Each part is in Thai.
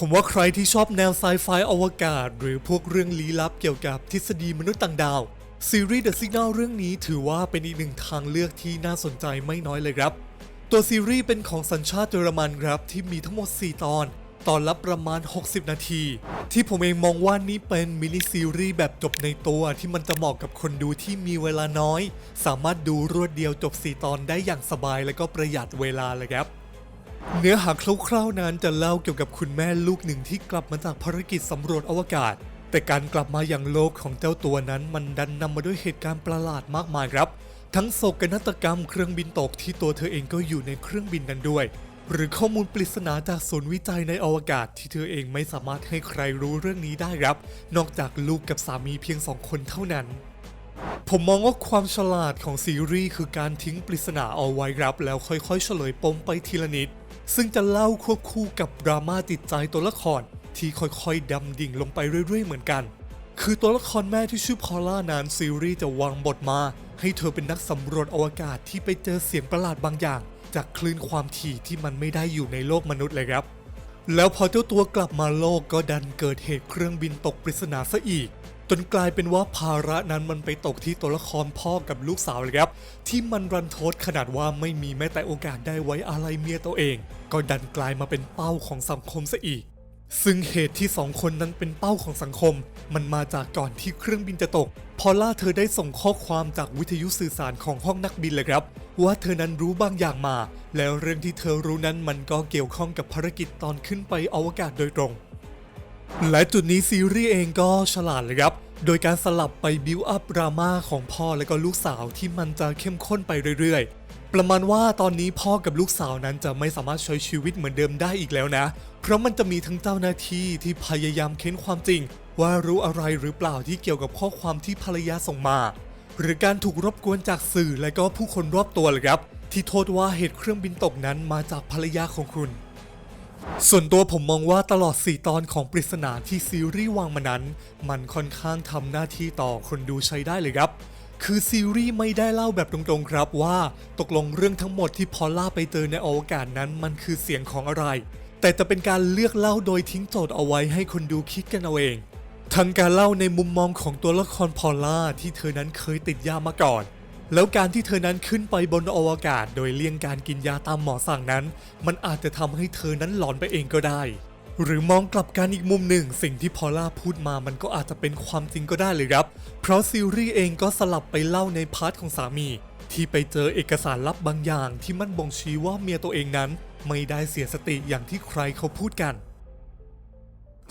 ผมว่าใครที่ชอบแนวไซไฟอวกาศ หรือพวกเรื่องลี้ลับเกี่ยวกับทฤษฎีมนุษย์ต่างดาว ซีรีส์ The Signal เรื่องนี้ถือว่าเป็นอีกหนึ่งทางเลือกที่น่าสนใจไม่น้อยเลยครับ ตัวซีรีส์เป็นของสัญชาติเยอรมันครับ ที่มีทั้งหมด 4 ตอน ตอนละประมาณ 60 นาที ที่ผมเองมองว่านี่เป็นมินิซีรีส์แบบจบในตัวที่มันจะเหมาะกับคนดูที่มีเวลาน้อย สามารถดูรวดเดียวจบ 4 ตอนได้อย่างสบายและก็ประหยัดเวลาเลยครับ เนื้อหาคร่าวๆนั้นจะเล่าเกี่ยวกับคุณแม่ลูกหนึ่งที่กลับมาจากภารกิจสำรวจอวกาศ แต่การกลับมาอย่างโลกของเจ้าตัวนั้นมันดันนำมาด้วยเหตุการณ์ประหลาดมากมายครับ ทั้งโศกนาฏกรรมเครื่องบินตกที่ตัวเธอเองก็อยู่ในเครื่องบินนั้นด้วย หรือข้อมูลปริศนาจากศูนย์วิจัยในอวกาศที่เธอเองไม่สามารถให้ใครรู้เรื่องนี้ได้ครับ นอกจากลูกกับสามีเพียงสองคนเท่านั้น ผมมองว่าความฉลาดของซีรีส์คือการทิ้งปริศนาเอาไว้ครับ แล้วค่อยๆ เฉลยปมไปทีละนิด ซึ่งจะเล่าควบคู่กับดราม่าจิตใจตัวละคร ที่ค่อยๆดำดิ่งลงไปเรื่อยๆ เหมือนกัน คือตัวละครแม่ที่ชื่อพอล่านานซีรีส์จะวางบทมา ให้เธอเป็นนักสำรวจอวกาศที่ไปเจอเสียงประหลาดบางอย่าง จากคลื่นความถี่ที่มันไม่ได้อยู่ในโลกมนุษย์เลยครับ แล้วพอเจ้าตัวกลับมาโลกก็ดันเกิดเหตุเครื่องบินตกปริศนาซะอีก จนกลายเป็นว่าภาระนั้นมันไปตกที่ตัวละครพ่อกับลูกสาวเลยครับ ที่มันรันทดขนาดว่าไม่มีแม้แต่โอกาสได้ไว้อะไรเมียตัวเอง ก็ดันกลายมาเป็นเป้าของสังคมซะอีก ซึ่งเหตุที่สองคนนั้นเป็นเป้าของสังคม มันมาจากก่อนที่เครื่องบินจะตก พอล่าเธอได้ส่งข้อความจากวิทยุสื่อสารของห้องนักบินเลยครับ ว่าเธอนั้นรู้บางอย่างมา แล้วเรื่องที่เธอรู้นั้นมันก็เกี่ยวข้องกับภารกิจตอนขึ้นไปอวกาศโดยตรง และจุดนี้ซีรีส์เองก็ฉลาดเลยครับ โดยการสลับไปบิวอัพดราม่าของพ่อและก็ลูกสาวที่มันจะเข้มข้นไปเรื่อยๆ ประมาณว่าตอนนี้พ่อกับลูกสาวนั้นจะไม่สามารถใช้ชีวิตเหมือนเดิมได้อีกแล้วนะ เพราะมันจะมีทั้งเจ้าหน้าที่ที่พยายามเค้นความจริง ว่ารู้อะไรหรือเปล่าที่เกี่ยวกับข้อความที่ภรรยาส่งมา หรือการถูกรบกวนจากสื่อและก็ผู้คนรอบตัวเลยครับ ที่โทษว่าเหตุเครื่องบินตกนั้นมาจากภรรยาของคุณ ส่วนตัวผมมองว่าตลอด 4 ตอนของปริศนาที่ซีรีส์วางมานั้น มันค่อนข้างทำหน้าที่ต่อคนดูใช้ได้เลยครับ คือซีรีส์ไม่ได้เล่าแบบตรงๆครับว่า ตกลงเรื่องทั้งหมดที่พอล่าไปเจอในอวกาศนั้นมันคือเสียงของอะไร แต่จะเป็นการเลือกเล่าโดยทิ้งโจทย์เอาไว้ให้คนดูคิดกันเอาเองทั้งการเล่าในมุมมองของตัวละครพอลล่าที่เธอนั้นเคยติดยามาก่อน แล้วการที่เธอนั้นขึ้นไปบนอวกาศ โดยเลี่ยงการกินยาตามหมอสั่งนั้น มันอาจจะทำให้เธอนั้นหลอนไปเองก็ได้ หรือมองกลับกันอีกมุมหนึ่ง สิ่งที่พอล่าพูดมามันก็อาจจะเป็นความจริงก็ได้เลยครับ เพราะซีรีส์เองก็สลับไปเล่าในพาร์ทของสามี ที่ไปเจอเอกสารลับบางอย่าง ที่มันบ่งชี้ว่าเมียตัวเองนั้น ไม่ได้เสียสติอย่างที่ใครเขาพูดกัน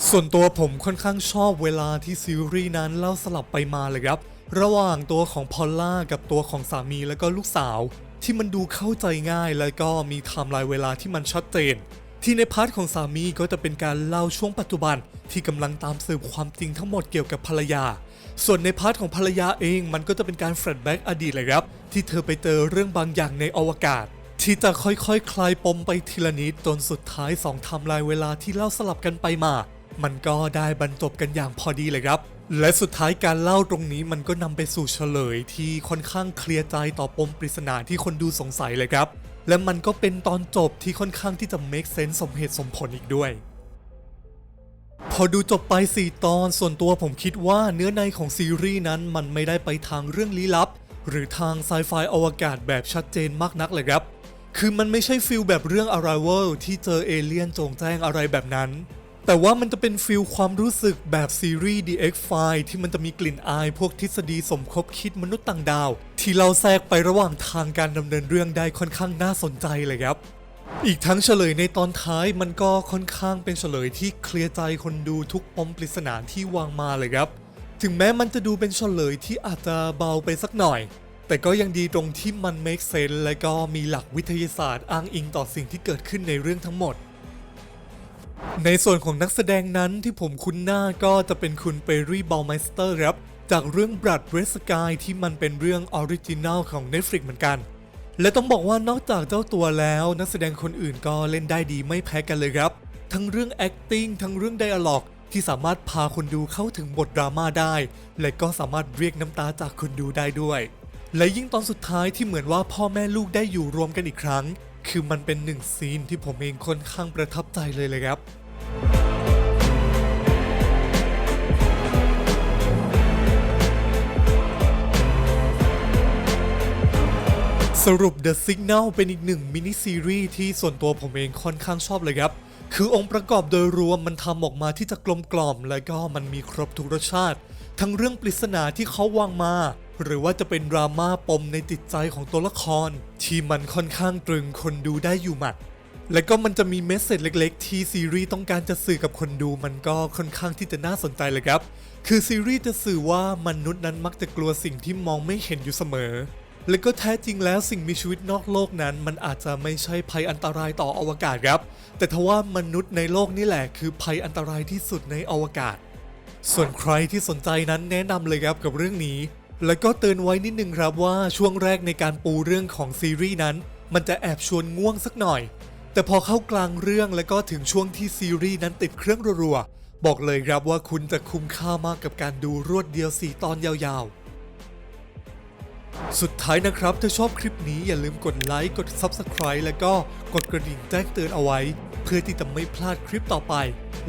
ส่วนตัวผมค่อนข้างชอบเวลาที่ซีรีส์นั้นเล่าสลับไปมาเลยครับ ระหว่างตัวของพอลล่ากับตัวของสามีและก็ลูกสาว ที่มันดูเข้าใจง่ายและก็มีไทม์ไลน์เวลาที่มันชัดเจน ที่ในพาร์ทของสามีก็จะเป็นการเล่าช่วงปัจจุบันที่กำลังตามสืบความจริงทั้งหมดเกี่ยวกับภรรยา ส่วนในพาร์ทของภรรยาเองมันก็จะเป็นการแฟลชแบ็กอดีตเลยครับ ที่เธอไปเจอเรื่องบางอย่างในอวกาศ ที่จะค่อยๆคคลายปมไปทีละนิดจนสุดท้ายสองไทม์ไลน์เวลาที่เล่าสลับกันไปมา มันก็ได้บรรจบกันอย่างพอดีเลยครับ และสุดท้ายการเล่าตรงนี้มันก็นำไปสู่เฉลยที่ค่อนข้างเคลียร์ใจต่อปมปริศนาที่คนดูสงสัยเลยครับ และมันก็เป็นตอนจบที่ค่อนข้างที่จะ make sense สมเหตุสมผลอีกด้วย พอดูจบไป 4 ตอนส่วนตัวผมคิดว่าเนื้อในของซีรีส์นั้นมันไม่ได้ไปทางเรื่องลี้ลับ หรือทางไซไฟอวกาศแบบชัดเจนมากนักเลยครับ คือมันไม่ใช่ฟิลแบบเรื่อง Arrival ที่เจอเอเลี่ยนโจงแจ้งอะไรแบบนั้น แต่ว่ามันจะเป็นฟิลความรู้สึกแบบซีรีส์ The X-File ที่มันจะมีกลิ่นอายพวกทฤษฎีสมคบคิดมนุษย์ต่างดาว ที่เราแทรกไประหว่างทางการดำเนินเรื่องได้ค่อนข้างน่าสนใจเลยครับ อีกทั้งเฉลยในตอนท้ายมันก็ค่อนข้างเป็นเฉลยที่เคลียร์ใจคนดูทุกปมปริศนาที่วางมาเลยครับ ถึงแม้มันจะดูเป็นเฉลยที่อาจจะเบาไปสักหน่อย แต่ก็ยังดีตรงที่มัน make sense และก็มีหลักวิทยาศาสตร์อ้างอิงต่อสิ่งที่เกิดขึ้นในเรื่องทั้งหมด ในส่วนของนักแสดงนั้นที่ผมคุ้นหน้าก็จะเป็นคุณเปรี่บอลไมสเตอร์ครับ จากเรื่อง Blood Red Sky ที่มันเป็นเรื่องออริจินัลของ Netflix เหมือนกัน และต้องบอกว่านอกจากเจ้าตัวแล้วนักแสดงคนอื่นก็เล่นได้ดีไม่แพ้กันเลยครับ ทั้งเรื่อง acting ทั้งเรื่อง dialog ที่สามารถพาคนดูเข้าถึงบทดราม่าได้ และก็สามารถเรียกน้ำตาจากคนดูได้ด้วย และยิ่งตอนสุดท้ายที่เหมือนว่าพ่อแม่ลูกได้อยู่รวมกันอีกครั้ง คือมันเป็นหนึ่งซีนที่ผมเองค่อนข้างประทับใจเลยเลยครับสรุป The Signal เป็นอีกหนึ่งมินิซีรีส์ที่ส่วนตัวผมเองค่อนข้างชอบเลยครับ คือองค์ประกอบโดยรวมมันทำออกมาที่จะกลมกล่อม และก็มันมีครบทุกรสชาติ ทั้งเรื่องปริศนาที่เขาวางมา หรือว่าจะเป็นดราม่าปมในจิตใจของตัวละคร ที่มันค่อนข้างตรึงคนดูได้อยู่หมัด และก็มันจะมีเมสเซจเล็ก ๆ ที่ซีรีส์ต้องการจะสื่อกับคนดูมันก็ค่อนข้างที่จะน่าสนใจเลยครับ คือซีรีส์จะสื่อว่ามนุษย์นั้นมักจะกลัวสิ่งที่มองไม่เห็นอยู่เสมอ และก็แท้จริงแล้วสิ่งมีชีวิตนอกโลกนั้น มันอาจจะไม่ใช่ภัยอันตรายต่ออวกาศครับ แต่ทว่ามนุษย์ในโลกนี่แหละคือภัยอันตรายที่สุดในอวกาศ ส่วนใครที่สนใจนั้นแนะนำเลยครับกับเรื่องนี้ แล้วก็เตือนไว้นิดนึงครับว่าช่วงแรกในการปูเรื่องของซีรีส์นั้น มันจะแอบชวนง่วงสักหน่อย แต่พอเข้ากลางเรื่องแล้วก็ถึงช่วงที่ซีรีส์นั้นติดเครื่องรัวๆบอกเลยครับว่าคุณจะคุ้มค่ามากกับการดูรวดเดียว4ตอนยาวๆ สุดท้ายนะครับ ถ้าชอบคลิปนี้อย่าลืมกดไลค์กด Subscribe แล้วก็กดกระดิ่งแจ้งเตือนเอาไว้ เพื่อที่จะไม่พลาดคลิปต่อไป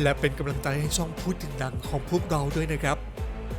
และเป็นกำลังใจให้ช่องพูดถึงหนังของพวกเราด้วยนะครับ